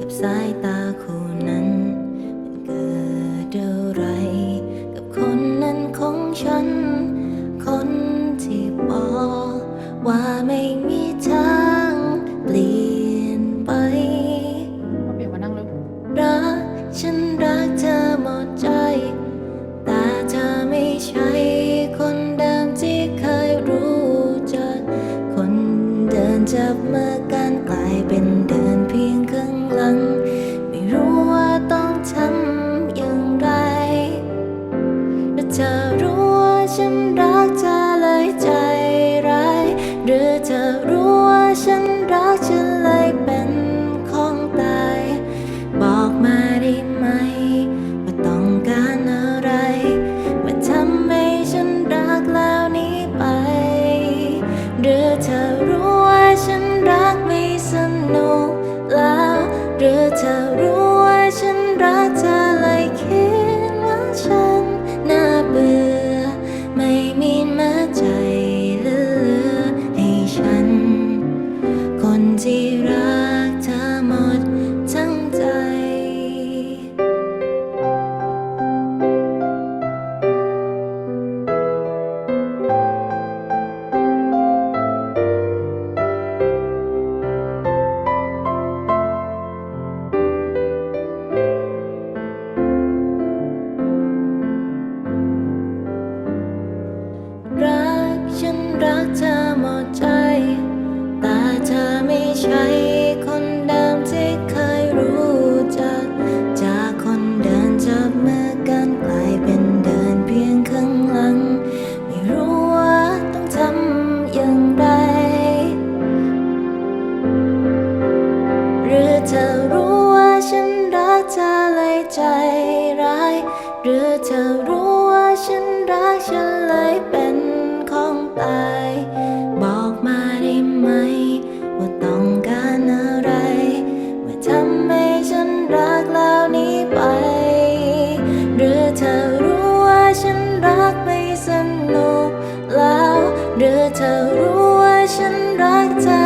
กับสายตาคู่นั้น รือเธอรู้ว่าฉันรักเธอเลยใจร้าย หรือเธอรู้ว่าฉันรักฉันเลยเป็นของตาย บอกมาได้ไหม ว่าต้องการอะไร ว่าทำให้ฉันรักแล้วนี้ไป หรือเธอรู้ว่าฉันรักไม่สนุกแล้ว หรือเธอรู้ว่าฉันรักเธอ